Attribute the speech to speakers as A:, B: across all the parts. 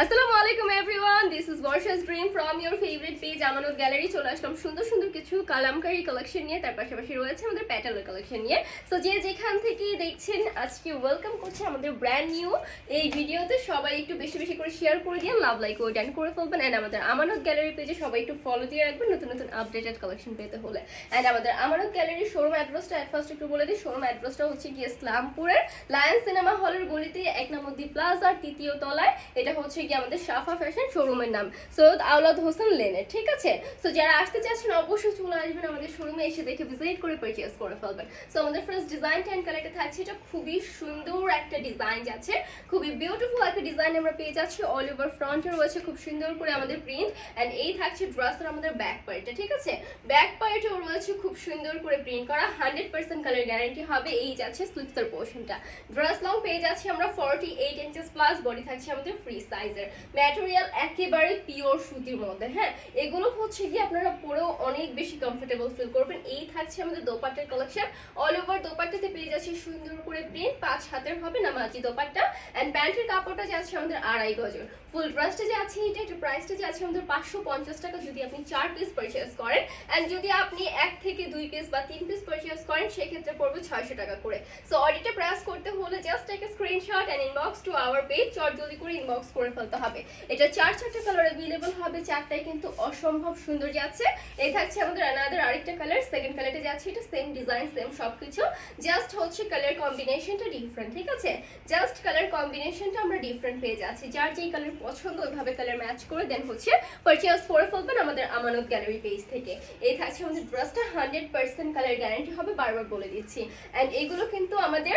A: আসসালামু আলাইকুম everyone this is Barsha's dream from your favourite page Amanat gallery চলে আসলাম সুন্দর সুন্দর কিছু কালামকারি কালেকশন নিয়ে, তার পাশাপাশি রয়েছে আমাদের প্যাটালের কালেকশন নিয়ে। সো যে যেখান থেকে দেখছেন, আজকে ওয়েলকাম করছে আমাদের ব্র্যান্ড নিউ এই ভিডিওতে সবাই একটু বেশি বেশি করে শেয়ার করে দিয়ে লাভ লাইক ও ডান করে ফেলবেন। অ্যান্ড আমাদের আমানত গ্যালারি পেজে সবাই একটু ফলো দিয়ে রাখবেন নতুন নতুন আপডেটেড কালেকশন পেতে হলে। অ্যান্ড আমাদের আমানত গ্যালারির শোরুম অ্যাড্রেসটা অ্যাট ফার্স্ট একটু বলে দিই। শোরুম অ্যাড্রেসটা হচ্ছে গিয়ে ইসলামপুরের লায়ন সিনেমা হলের গলিতে এক নম্বর দি প্লাজার তৃতীয় তলায়। এটা হচ্ছে গিয়ে আমাদের সাফা ফ্যাশন শোরুমের নাম। সৈয়দ আওলাদ হোসেন লেনের, ঠিক আছে? সো যারা আসতে চাচ্ছেন, অবশ্যই চলে আসবেন আমাদের শোরুমে এসে দেখে ভিজিট করে পারচেস করে ফেলবেন। সো আমাদের ফার্স্ট ডিজাইন অ্যান্ড কালারটা থাকছে, এটা খুবই সুন্দর একটা ডিজাইন যাচ্ছে। খুবই বিউটিফুল একটা ডিজাইন আমরা পেয়ে যাচ্ছি অল ওভার ফ্রন্টে রয়েছে, খুব সুন্দর করে আমাদের প্রিন্ট অ্যান্ড এই থাকছে ড্রেসের আমাদের ব্যাক পার্টটা ঠিক আছে? ব্যাক পার্টেও রয়েছে, খুব সুন্দর করে প্রিন্ট করা হান্ড্রেড পার্সেন্ট কালার গ্যারান্টি হবে, এই যাচ্ছে স্লিপসের পোর্শনটা ড্রেস লং পেয়ে যাচ্ছি আমরা forty eight inches plus body থাকছে আমাদের ফ্রি সাইজের ম্যাটেরিয়াল একেবারে পিওর সুতির মধ্যে হ্যাঁ? এগুলো হচ্ছে গিয়ে আপনারা পরেও অনেক বেশি কমফোর্টেবল ফিল করবেন। এই থাকছে আমাদের দোপাট্টার কালেকশন অল ওভার দোপাট্টাতে পেয়ে যাচ্ছে সুন্দর করে প্রিন্ট পাঁচ হাতের হবে না মাঝি দোপাট্টা অ্যান্ড প্যান্টের কাপড়টা যাচ্ছে আমাদের আড়াই গজের। ফুল ড্রেসটা যে আছে, এটা একটা প্রাইসটা যে আছে, আমাদের পাঁচশো পঞ্চাশ টাকা যদি আপনি চার পিস পারচেস করেন অ্যান্ড যদি আপনি এক থেকে দুই পিস বা তিন পিস পারচেস করেন, সেক্ষেত্রে পড়বে ছয়শো টাকা করে। সো অডিটা প্রেস করতে হলে জাস্ট একটা screenshot and inbox to our page চট জলদি করে ইনবক্স করে ফেলতে হবে। এটা চার চারটা কালার অ্যাভেলেবল হবে চারটায় কিন্তু অসম্ভব সুন্দর যাচ্ছে এই থাকছে আমাদের অ্যানাদার আরেকটা কালার সেকেন্ড কালারটা যাচ্ছে এটা সেম ডিজাইন সেম সব কিছু জাস্ট হচ্ছে কালার কম্বিনেশনটা ডিফারেন্ট ঠিক আছে? জাস্ট কালার কম্বিনেশনটা আমরা ডিফারেন্ট পেয়ে যাচ্ছি। যার যেই কালার পছন্দ, ওইভাবে কালার ম্যাচ করে দেন হচ্ছে পারচেস করে ফেলবেন আমাদের আমানত গ্যালারি পেজ থেকে। এই থাকছে আমাদের ড্রেসটা হান্ড্রেড পার্সেন্ট কালার গ্যারান্টি হবে, বারবার বলে দিচ্ছি। অ্যান্ড এগুলো কিন্তু আমাদের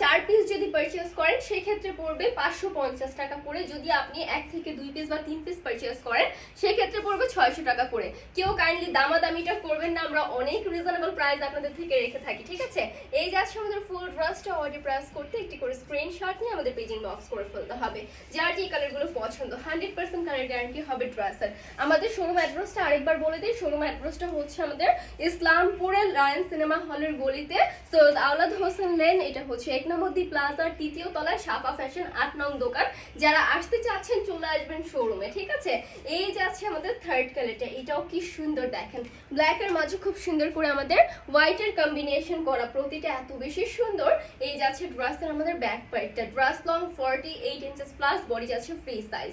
A: চার পিস যদি পারচেস করেন, সেক্ষেত্রে পড়বে পাঁচশো পঞ্চাশ টাকা করে। যদি আপনি এক থেকে দুই পিস বা তিন পিস পারচেস করেন, সেক্ষেত্রে পড়বে ছয়শো টাকা করে। কেউ কাইন্ডলি দামাদামিটা করবেন না, আমরা অনেক রিজনেবল প্রাইস আপনাদের থেকে রেখে থাকি, ঠিক আছে? এই যাচ্ছে আমাদের ফুল ড্রেসটা অর্ডার প্রেস করতে একটি করে স্ক্রিনশট নিয়ে আমাদের পেজিং বক্স করে ফেলতে হবে। যার যে কালারগুলো পছন্দ। হান্ড্রেড পার্সেন্ট কালার গ্যারান্টি হবে ড্রেসের আমাদের শোরুম অ্যাড্রেসটা আরেকবার বলে দিই। শোরুম অ্যাড্রেসটা হচ্ছে আমাদের ইসলামপুরের লায়ন সিনেমা হলের গলিতে। সৈয়দ আওলাদ হোসেন লেন, এটা হচ্ছে এক নম্বর দি প্লাজার তৃতীয় তলায় সাফা ফ্যাশন আট নং দোকান। যারা আসতে চাচ্ছেন, চলে আসবেন শোরুমে ঠিক আছে? এই যাচ্ছে আমাদের থার্ড কালারটা এটাও কি সুন্দর দেখেন। ব্ল্যাক এর মাঝে খুব সুন্দর করে আমাদের হোয়াইটের কম্বিনেশন করা, প্রতিটা এত বেশি সুন্দর। এই যাচ্ছে ড্রেসের আমাদের ব্যাক পার্টটা dress long forty eight inches plus body যাচ্ছে free size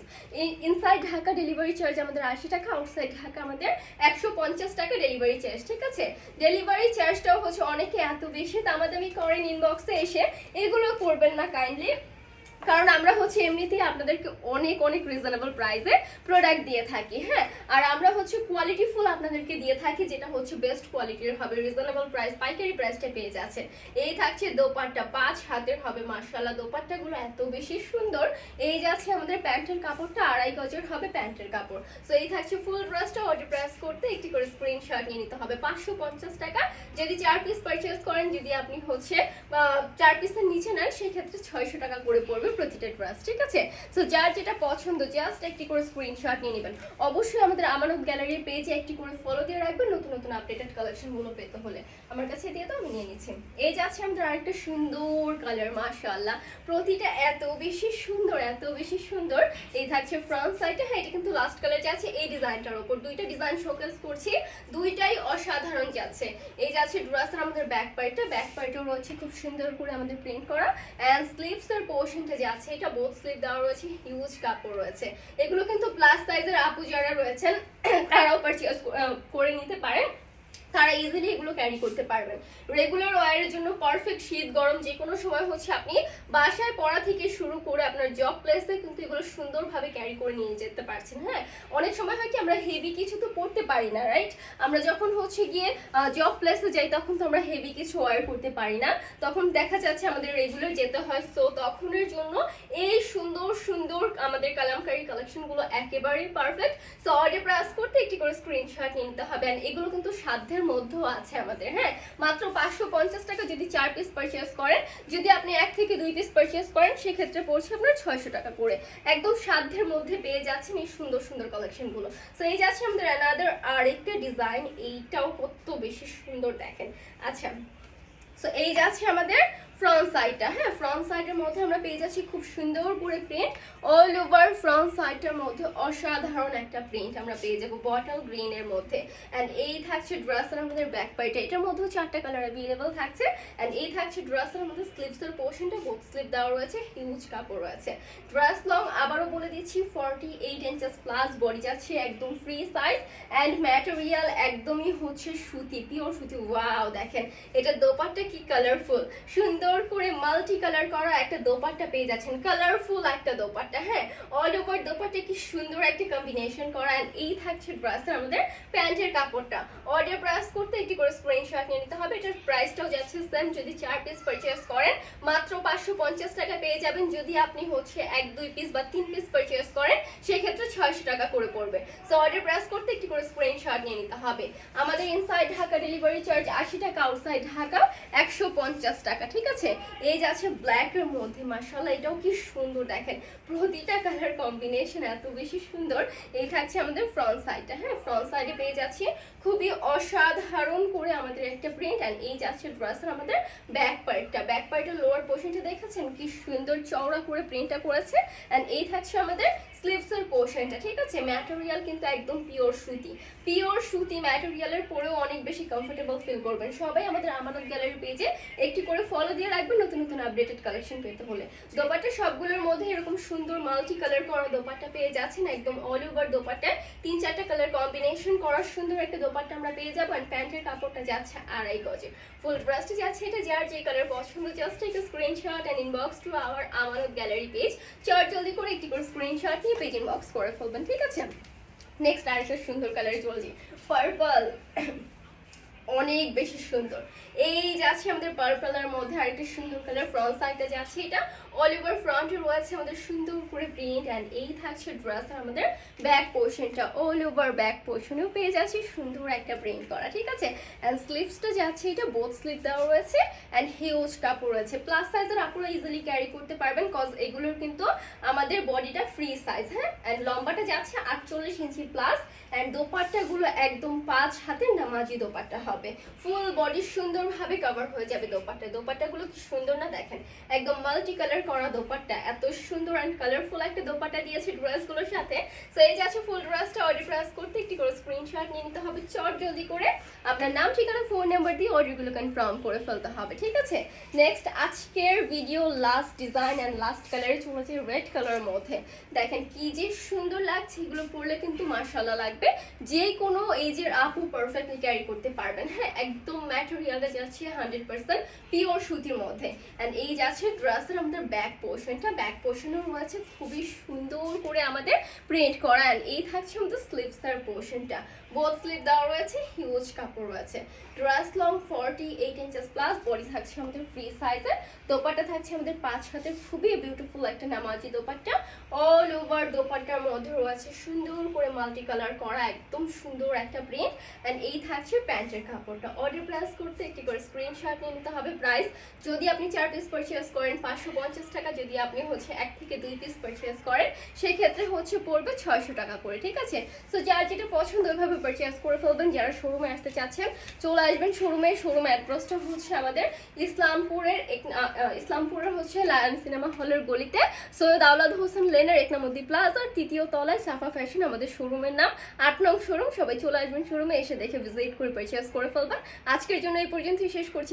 A: inside Dhaka delivery charge আমাদের আশি টাকা আউটসাইড ঢাকা আমাদের একশো পঞ্চাশ টাকা ডেলিভারি চার্জ ঠিক আছে? ডেলিভারি চার্জটাও হচ্ছে অনেকে এত বেশি দামাদামি করেন ইনবক্সে এসে, এগুলো করবেন না কাইন্ডলি কারণ আমরা হচ্ছে এমনিতেই আপনাদেরকে অনেক অনেক রিজনেবল প্রাইসে প্রোডাক্ট দিয়ে থাকি হ্যাঁ? আর আমরা হচ্ছে কোয়ালিটি ফুল আপনাদেরকে দিয়ে থাকি, যেটা হচ্ছে বেস্ট কোয়ালিটির হবে রিজনেবল প্রাইস পাইকারি প্রাইসটা পেয়ে যাচ্ছে এই থাকছে দোপাট্টা, পাঁচ হাতের হবে মার্শাল্লাহ দোপাট্টাগুলো এত বেশি সুন্দর। এই যাচ্ছে আমাদের প্যান্টের কাপড়টা, আড়াই গজের হবে প্যান্টের কাপড়। সো এই থাকছে ফুল ড্রেসটা অর্ডার প্রেস করতে একটি করে স্ক্রিনশট নিয়ে নিতে হবে। পাঁচশো পঞ্চাশ টাকা। যদি চার পিস পারচেস করেন, যদি আপনি হচ্ছে চার পিসের নিচে নেন, সেক্ষেত্রে ছয়শো টাকা করে পড়বে প্রতিটা ড্রেস ঠিক আছে? যার যেটা পছন্দ জাস্ট একটি করে স্ক্রিনশট নিয়ে নেবেন। অবশ্যই আমাদের আমানত গ্যালারির পেজে একটি করে ফলো দিয়ে রাখবেন, নতুন নতুন আপডেটেড কালেকশনগুলো পেতে হলে। আমার কাছে দিয়ে তো আমি নিয়ে নিচ্ছি। এই যাচ্ছে আমাদের আরেকটা সুন্দর কালার প্রতিটা এত বেশি সুন্দর, এত বেশি সুন্দর। এই থাকছে ফ্রন্ট সাইডে হ্যাঁ এটা কিন্তু লাস্ট কালার যাচ্ছে এই ডিজাইনটার উপর। দুইটা ডিজাইন শোকেস করছি, দুইটাই অসাধারণ যাচ্ছে এই যাচ্ছে ড্রেসের আমাদের ব্যাক পার্টটা ব্যাক পার্টেও রয়েছে খুব সুন্দর করে আমাদের প্রিন্ট করা। অ্যান্ড স্লিভস এর পোর্শনটা যাচ্ছে এটা বোথ স্লিপ দেওয়া রয়েছে হিউজ কাপড় রয়েছে। এগুলো কিন্তু প্লাস সাইজের আপু যারা রয়েছেন, তারাও পারচেস করে নিতে পারেন। তারা ইজিলি এগুলো ক্যারি করতে পারবেন। রেগুলার ওয়ারের জন্য পারফেক্ট শীত গরম যে কোনো সময় হচ্ছে আপনি বাসায় পড়া থেকে শুরু করে আপনার জব প্লেসে কিন্তু এগুলো সুন্দরভাবে ক্যারি করে নিয়ে যেতে পারছেন হ্যাঁ? অনেক সময় হয় কি আমরা হেভি কিছু তো পড়তে পারি না রাইট আমরা যখন হচ্ছে গিয়ে জব প্লেসে যাই তখন তো আমরা হেভি কিছু ওয়ার করতে পারি না। তখন দেখা যাচ্ছে আমাদের রেগুলার যেতে হয়। সো তখনের জন্য এই সুন্দর সুন্দর আমাদের কালামকারি কালেকশনগুলো একেবারেই পারফেক্ট সো অর্ডার প্রাস করতে একটি করে স্ক্রিনশট নিতে হবে। এগুলো কিন্তু সাধ্যের মধ্যেও আছে আমাদের হ্যাঁ? মাত্র পাঁচশো পঞ্চাশ টাকা যদি চার পিস পারচেস করেন, যদি আপনি এক থেকে দুই পিস পারচেস করেন, সেক্ষেত্রে পড়ছে আপনার ছয়শো টাকা করে। একদম সাধ্যের মধ্যে পেয়ে যাচ্ছেন এই সুন্দর সুন্দর কালেকশনগুলো সো এই যাচ্ছে আমাদের অ্যানাদার আরেকটা ডিজাইন এইটাও কত বেশি সুন্দর দেখেন। আচ্ছা সো এই যাচ্ছে আমাদের ফ্রন্ট সাইডটা। হ্যাঁ ফ্রন্ট সাইডের মধ্যে আমরা পেয়ে যাচ্ছি খুব সুন্দর করে প্রিন্ট অল ওভার ফ্রন্ট সাইডটার মধ্যে অসাধারণ একটা প্রিন্ট আমরা পেয়ে যাব বটল গ্রিন এর মধ্যে। অ্যান্ড এই থাকছে ড্রেসের আমাদের ব্যাক পার্টটা এটার মধ্যেও চারটা কালার অ্যাভেলেবল থাকছে। অ্যান্ড এই থাকছে ড্রেসের আমাদের স্লিভসের পোর্শনটা বুক স্লিভ দেওয়া রয়েছে হিউজ কাপড় রয়েছে। ড্রেস লং আবারও বলে দিচ্ছি forty eight inches plus body যাচ্ছে একদম ফ্রি সাইজ অ্যান্ড ম্যাটেরিয়াল একদমই হচ্ছে সুতি পিওর সুতি। ওয়াও দেখেন এটা দোপাট্টা কি কালারফুল সুন্দর করে মাল্টি কালার করা একটা দোপাট্টা পেয়ে যাচ্ছেন। কালারফুল একটা দোপাট্টা হ্যাঁ? অল ওভার দোপাট্টা কি সুন্দর একটা কম্বিনেশন করা এই থাকছে ড্রেসের আমাদের প্যান্টের কাপড়টা। অর্ডার প্রাইস করতে একটি করে স্ক্রিনশট নিয়ে নিতে হবে, এটার প্রাইসটাও যাচ্ছে সেম যদি চার পিস পারচেস করেন, মাত্র পাঁচশো পঞ্চাশ টাকা পেয়ে যাবেন যদি আপনি হচ্ছে এক, দুই পিস বা তিন পিস পারচেস করেন, সেক্ষেত্রে ছয়শো টাকা করে পড়বে। সো অর্ডার প্রাইস করতে একটি করে স্ক্রিনশট নিয়ে নিতে হবে। আমাদের ইনসাইড ঢাকা ডেলিভারি চার্জ আশি টাকা আউটসাইড ঢাকা একশো পঞ্চাশ টাকা, ঠিক আছে? এই যাচ্ছে ব্ল্যাকের মধ্যে মাসাল্লাহ এটাও কি সুন্দর দেখেন। প্রতিটা কালার কম্বিনেশন এত বেশি সুন্দর। এই থাকছে আমাদের ফ্রন্ট সাইডটা হ্যাঁ? ফ্রন্ট সাইডে পেয়ে যাচ্ছি খুবই অসাধারণ করে আমাদের একটা প্রিন্ট অ্যান্ড এই যাচ্ছে ড্রেসের আমাদের ব্যাক পার্টটা ব্যাক পার্টের লোয়ার পোর্শনটা দেখেছেন? কি সুন্দর চওড়া করে প্রিন্টটা করেছে। অ্যান্ড এই থাকছে আমাদের স্লিভসের পোর্শনটা ঠিক আছে? ম্যাটেরিয়াল কিন্তু একদম পিওর সুতি। পিওর সুতি ম্যাটেরিয়ালের পরেও অনেক বেশি কমফোর্টেবল ফিল করবেন। সবাই আমাদের আমানত গ্যালারি পেজে একটি করে ফলো দিয়ে রাখবেন নতুন নতুন আপডেটেড কালেকশন পেতে হলে। দোপাট্টা সবগুলোর মধ্যে এরকম সুন্দর মাল্টি কালার করা দোপাট্টা পেয়ে যাচ্ছেন, একদম অল ওভার দোপাট্টায়। তিন চারটা কালার কম্বিনেশন করার সুন্দর একটা দোপাট্টা আমরা পেয়ে যাব অ্যান্ড প্যান্টের কাপড়টা যাচ্ছে আড়াই গজে। ফুল ড্রেসটা যাচ্ছে এটা, যার যে কালার পছন্দ জাস্ট একটা screenshot and inbox to our Amanat gallery page চট জলদি করে একটি করে স্ক্রিনশট নিয়ে পেজ ইনবক্স করে ফেলবেন, ঠিক আছে? নেক্সট আরেকটা সুন্দর কালার জলদি পার্পল অনেক বেশি সুন্দর। এই যাচ্ছে আমাদের পার্পলের মধ্যে আরেকটা সুন্দর কালার ফ্রন্ট সাইডটা যাচ্ছে এটা অল ওভার ফ্রন্টে রয়েছে আমাদের সুন্দর করে প্রিন্ট অ্যান্ড এই থাকছে ড্রেস আমাদের ব্যাক পোর্শনটা অল ওভার ব্যাক পোর্শনেও পেয়ে যাচ্ছি সুন্দর একটা প্রিন্ট করা, ঠিক আছে? অ্যান্ড স্লিভসটা যাচ্ছে এটা বোথ স্লিভ দেওয়া রয়েছে অ্যান্ড হিউজ কাপড় রয়েছে। প্লাস সাইজের আপনারা ইজিলি ক্যারি করতে পারবেন কজ এগুলোর কিন্তু আমাদের বডিটা ফ্রি সাইজ হ্যাঁ? অ্যান্ড লম্বাটা যাচ্ছে আটচল্লিশ ইঞ্চি প্লাস অ্যান্ড দোপাট্টাগুলো একদম পাঁচ হাতের নামাজি দোপাট্টা হবে। ফুল বডি সুন্দরভাবে কভার হয়ে যাবে দোপাট্টা। দোপাট্টাগুলো কি সুন্দর না দেখেন? একদম মাল্টি কালার করা দোপাট্টা। এত সুন্দর অ্যান্ড কালারফুল একটা দোপাট্টা দিয়েছে ড্রেসগুলোর সাথে। সো এই যে আছে ফুল ড্রেসটা অর্ডার প্রেস করতে একটি করে স্ক্রিনশট নিয়ে নিতে হবে। চট জলদি করে আপনার নাম, ঠিকানা ফোন নাম্বার দিয়ে অর্ডারগুলো কনফার্ম করে ফেলতে হবে, ঠিক আছে? নেক্সট আজকের video last design and last কালারে চলেছে রেড কালারের মধ্যে। দেখেন কি যে সুন্দর লাগছে, এগুলো পরলে কিন্তু মার্শাল্লাহ লাগবে। যে কোনো এজের আপু পারফেক্টলি ক্যারি করতে পারবেন। হ্যাঁ একদম ম্যাটেরিয়ালটা যাচ্ছে হান্ড্রেড পার্সেন্ট পিওর সুতির মধ্যে। অ্যান্ড এই যাচ্ছে ড্রেসের আমাদের ব্যাক পোর্শনটা ব্যাক পোর্শনও রয়েছে খুবই সুন্দর করে আমাদের প্রিন্ট করা। এই থাকছে আমাদের স্লিভসের পোর্শনটা বোথ স্লিভ দেওয়া রয়েছে হিউজ কাপড় রয়েছে। Dress long forty eight inches plus body থাকছে আমাদের ফ্রি সাইজের দোপাট্টা থাকছে আমাদের পাঁচ হাতে খুবই বিউটিফুল একটা নামাজি দোপাটা অল ওভার দোপাটার মধ্যে রয়েছে সুন্দর করে মাল্টি কালার করা, একদম সুন্দর একটা প্রিন্ট অ্যান্ড এই থাকছে প্যান্টের কাপড়টা। অর্ডার প্লাস করতে একটি করে স্ক্রিনশট নিয়ে নিতে হবে প্রাইস। যদি আপনি চার পিস পারচেস করেন, পাঁচশো পঞ্চাশ টাকা যদি আপনি হচ্ছে এক থেকে দুই পিস পারচেস করেন, সেক্ষেত্রে হচ্ছে পড়বে ছয়শো টাকা করে, ঠিক আছে? সো যার যেটা পছন্দ ওইভাবে পারচেস করে ফেলবেন, যারা শোরুমে আসতে চাচ্ছেন, চলে আসবেন শোরুমে শোরুম অ্যাড্রেসটা হচ্ছে আমাদের ইসলামপুরের ইসলামপুরের হচ্ছে লায়ন সিনেমা হলের গলিতে। সৈয়দ আওলাদ হোসেন লেনের এক নম্বর প্লাজার তৃতীয় তলায় সাফা ফ্যাশন আমাদের শোরুমের নাম। আট নং শোরুম সবাই চলে আসবেন শোরুমে এসে দেখে ভিজিট করে পারচেস করে ফেলবেন। আজকের জন্য এই পর্যন্তই, শেষ করছি।